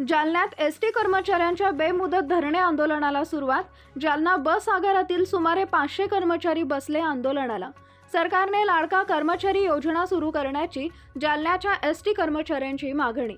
जालन्यात S T कर्मचाऱ्यांच्या बेमुदत धरणे आंदोलनाला सुरुवात. जालना बस आगारातील सुमारे पाचशे कर्मचारी बसले आंदोलनाला. सरकारने लाडका कर्मचारी योजना सुरू करण्याची जालन्याच्या एस टी कर्मचाऱ्यांची मागणी.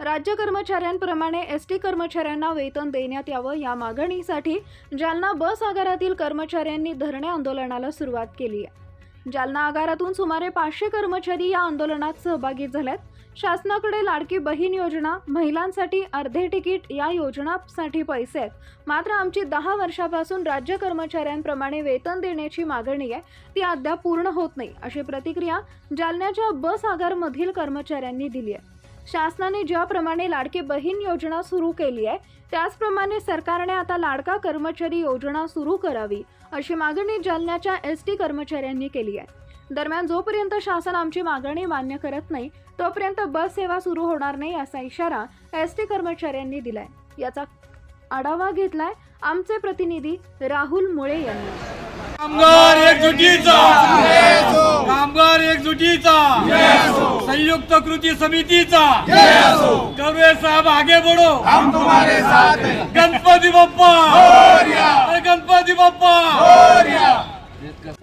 राज्य कर्मचाऱ्यांप्रमाणे एस टी कर्मचाऱ्यांना वेतन देण्यात यावं या मागणीसाठी जालना बस आगारातील कर्मचाऱ्यांनी धरणे आंदोलनाला सुरुवात केली आहे. जालना आगारातून सुमारे पाचशे कर्मचारी या आंदोलनात सहभागी झाल्यात. शासनाकडे लाडकी बहीण योजना महिलांसाठी अर्धे तिकीट या योजनासाठी पैसे आहेत. मात्र आमची दहा वर्षापासून राज्य कर्मचाऱ्यांप्रमाणे वेतन देण्याची मागणी आहे. ती अद्याप पूर्ण होत नाही अशी प्रतिक्रिया जालन्याच्या बस आगारमधील कर्मचाऱ्यांनी दिली आहे. शासनाने ज्याप्रमाणे लाडकी बहीण योजना सुरू केली आहे त्याचप्रमाणे सरकारने आता लाडका कर्मचारी योजना सुरू करावी अशी मागणी जालन्याच्या एस टी कर्मचाऱ्यांनी केली आहे. दरम्यान जोपर्यंत शासन आमची मागणी मान्य करत नाही तोपर्यंत बस सेवा सुरू होणार नाही असा इशारा एस टी कर्मचाऱ्यांनी दिलाय. याचा आढावा घेतलाय आमचे प्रतिनिधी राहुल मुळे यांनी. कामगार एकजुटीचा! कामगार एकजुटीचा! संयुक्त कृती समितीचा! कवे साहेब आगे बढ़ो! हम तुम्हारे साथ गणपती बाप्पा! अरे गणपती बाप्पा!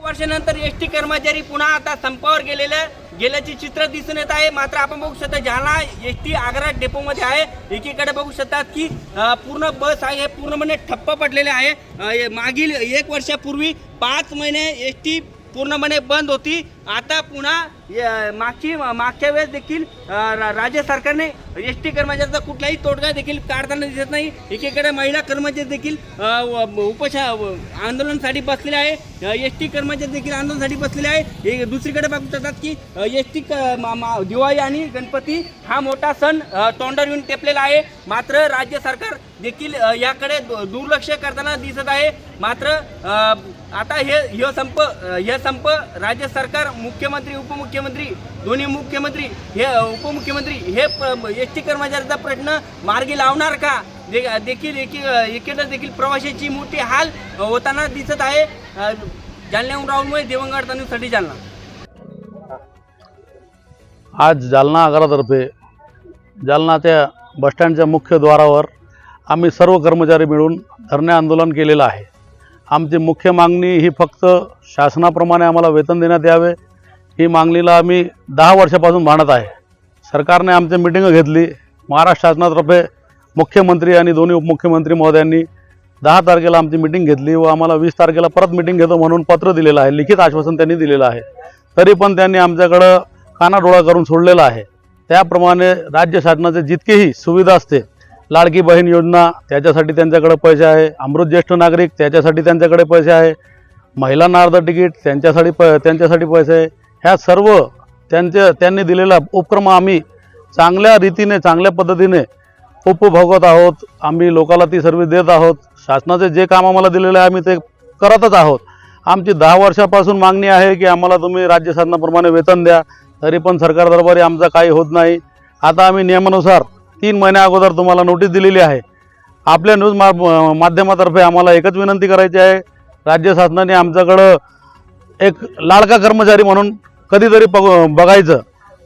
वर्षानंतर एस टी कर्मचारी पुन्हा आता संपावर गेलेलं गेल्याचे चित्र दिसून येत आहे. मात्र आपण बघू शकता जालना एस टी आग्रा डेपोमध्ये आहे. एकीकडे बघू शकतात की पूर्ण बस आहे. हे पूर्णपणे ठप्प पडलेले आहे. मागील एक वर्षापूर्वी पाच महिने एस टी पूर्णपणे बंद होती. आता पुन्हा मागची मागच्या वेळेस देखील रा- राज्य सरकारने एस टी कर्मचाऱ्याचा कुठलाही तोडगा देखील काढताना दिसत नाही. एकीकडे महिला कर्मचारी देखील उपशा आंदोलनासाठी बसलेले आहे. एस टी कर्मचारी देखील आंदोलनासाठी बसलेले आहे. एक दुसरीकडे बघू शकतात की एस टी दिवाळी आणि गणपती हा मोठा सण तोंडावर येऊन टेपलेला आहे. मात्र राज्य सरकार देखील याकडे दु- दुर्लक्ष करताना दिसत आहे. मात्र आता हे हे संप हे संप राज्य सरकार मुख्यमंत्री उपमुख्यमंत्री दोन्ही मुख्यमंत्री हे उपमुख्यमंत्री हे एस टी कर्मचाऱ्याचा प्रश्न मार्गी लावणार का? दे- देखील एकी एकीकडे देखील प्रवाशांची मोठी हाल होताना दिसत आहे. जालन्याहून राहुलमुळे दिवंगत साठी जालना. आज जालना आगारातर्फे जालना त्या बसस्टँडच्या मुख्य द्वारावर आम्ही सर्व कर्मचारी मिळून धरणे आंदोलन केलेलं आहे. आमची मुख्य मागणी ही फक्त शासनाप्रमाणे आम्हाला वेतन देण्यात यावे. ही मागणीला आम्ही दहा वर्षापासून भांडत आहे. सरकारने आमची मिटिंग घेतली. महाराष्ट्र शासनातर्फे मुख्यमंत्री आणि दोन्ही उपमुख्यमंत्री महोदयांनी दहा तारखेला आमची मिटिंग घेतली व आम्हाला वीस तारखेला परत मिटिंग घेतो म्हणून पत्र दिलेलं आहे. लिखित आश्वासन त्यांनी दिलेलं आहे. तरी पण त्यांनी आमच्याकडं कानाडोळा करून सोडलेला आहे. त्याप्रमाणे राज्य शासनाचे जितकेही सुविधा असते लाडकी बहीण योजना त्याच्यासाठी त्यांच्याकडे पैसे आहे. अमृत ज्येष्ठ नागरिक त्याच्यासाठी त्यांच्याकडे पैसे आहे. महिलांना अर्ध तिकीट त्यांच्यासाठी प त्यांच्यासाठी पैसे आहे. ह्या सर्व त्यांच्या त्यांनी दिलेला उपक्रम आम्ही चांगल्या रीतीने चांगल्या पद्धतीने उपभोगत आहोत. आम्ही लोकाला ती सर्व्हिस देत आहोत. शासनाचे जे काम आम्हाला दिलेलं आहे आम्ही ते करतच आहोत. आमची दहा वर्षापासून मागणी आहे की आम्हाला तुम्ही राज्य शासनाप्रमाणे वेतन द्या. तरी पण सरकार दरबारी आमचा काही होत नाही. आता आम्ही नियमानुसार तीन महिन्या अगोदर तुम्हाला नोटीस दिलेली आहे. आपल्या न्यूज मा माध्यमातर्फे आम्हाला एकच विनंती करायची आहे. राज्य शासनाने आमच्याकडं एक लाडका कर्मचारी म्हणून कधीतरी बघ बघायचं.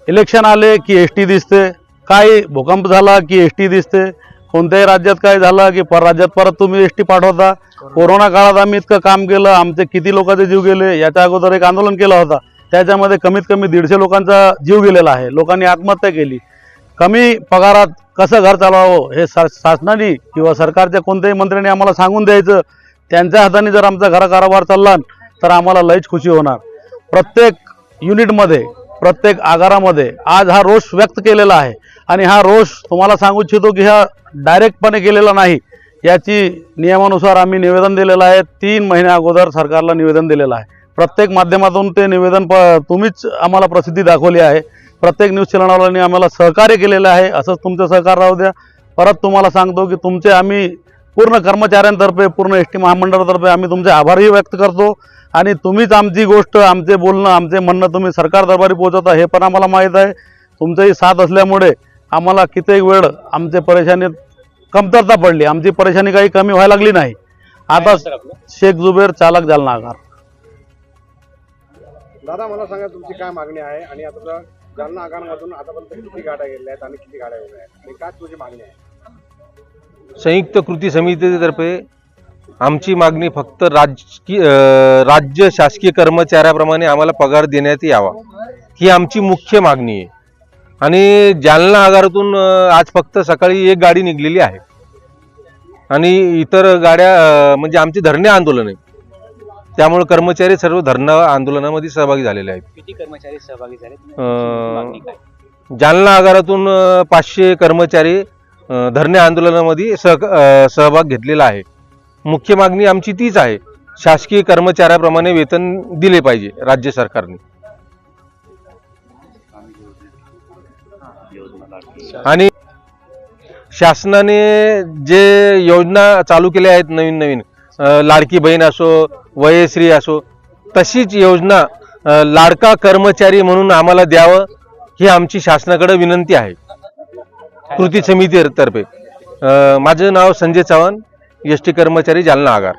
इलेक्शन आले की एस टी दिसते. काही भूकंप झाला की एस टी दिसते. कोणत्याही राज्यात काय झालं की पर राज्यात परत तुम्ही एस टी पाठवता. कोरोना काळात आम्ही इतकं काम केलं. आमचे किती लोकांचे जीव गेले याच्या अगोदर एक आंदोलन केलं होता. त्याच्यामध्ये कमीत कमी दीडशे लोकांचा जीव गेलेला आहे. लोकांनी आत्महत्या केली. कमी पगारात कसं घर चालवावं हे सा शासनाने किंवा सरकारच्या कोणत्याही मंत्र्यांनी आम्हाला सांगून द्यायचं. त्यांच्या हाताने जर आमचा घरा कारभार चालला तर आम्हाला लईच खुशी होणार. प्रत्येक युनिटमध्ये प्रत्येक आगारामध्ये आज हा रोष व्यक्त केलेला आहे. आणि हा रोष तुम्हाला सांगू इच्छितो की हा डायरेक्टपणे केलेला नाही. याची नियमानुसार आम्ही निवेदन दिलेलं आहे. तीन महिन्या अगोदर सरकारला निवेदन दिलेलं आहे. प्रत्येक माध्यमातून ते निवेदन प तुम्हीच आम्हाला प्रसिद्धी दाखवली आहे. प्रत्येक न्यूज चॅनलवाल्यांनी आम्हाला सहकार्य केलेलं आहे. असंच तुमचं सहकार राहू द्या. परत तुम्हाला सांगतो की तुमचे आम्ही पूर्ण कर्मचाऱ्यांतर्फे पूर्ण एस टी महामंडळातर्फे आम्ही तुमचे आभारही व्यक्त करतो. आणि तुम्हीच आमची गोष्ट आमचे बोलणं आमचे म्हणणं तुम्ही सरकार दरबारी पोहोचवता हे पण आम्हाला माहीत आहे. तुमचंही साथ असल्यामुळे आम्हाला कित्येक वेळ आमचे परेशानीत कमतरता पडली. आमची परेशानी काही कमी व्हायला लागली नाही. आता शेख जुबेर चालक जालना आगार. दादा मला सांगा तुमची काय मागणी आहे? आणि आता जालना आगारमधून आतापर्यंत किती गाड्या गेल्या आहेत आणि किती गाड्या गेल्या आहेत? आणि काय तुझी मागणी आहे? संयुक्त कृती समितीतर्फे आमची मागणी फक्त राजकीय राज्य शासकीय कर्मचाऱ्याप्रमाणे आम्हाला पगार देण्यात यावा. ही आमची मुख्य मागणी आहे. आणि जालना आगारातून आज फक्त सकाळी एक गाडी निघलेली आहे. आणि इतर गाड्या म्हणजे आमचे धरणे आंदोलन आहे. त्यामुळे कर्मचारी सर्व धरणं आंदोलनामध्ये सहभागी झालेले आहेत. किती कर्मचारी सहभागी झाले? अं, मागणी काय? जालना आगारातून अं, पाचशे कर्मचारी अं, धरणे आंदोलनामध्ये सह अं, सहभाग घेतलेला आहे. मुख्य मागणी आमची तीच आहे. शासकीय कर्मचाऱ्याप्रमाणे वेतन दिले पाहिजे राज्य सरकारने. आणि शासनाने जे योजना चालू केल्या आहेत नवीन नवीन अं, लाडकी बहीण असो वयश्री असो तशीच योजना लाडका कर्मचारी म्हणून आम्हाला द्यावं ही आमची शासनाकडे विनंती आहे. कृती समितीतर्फे माझं नाव संजय चव्हाण एस टी कर्मचारी जालना आगार.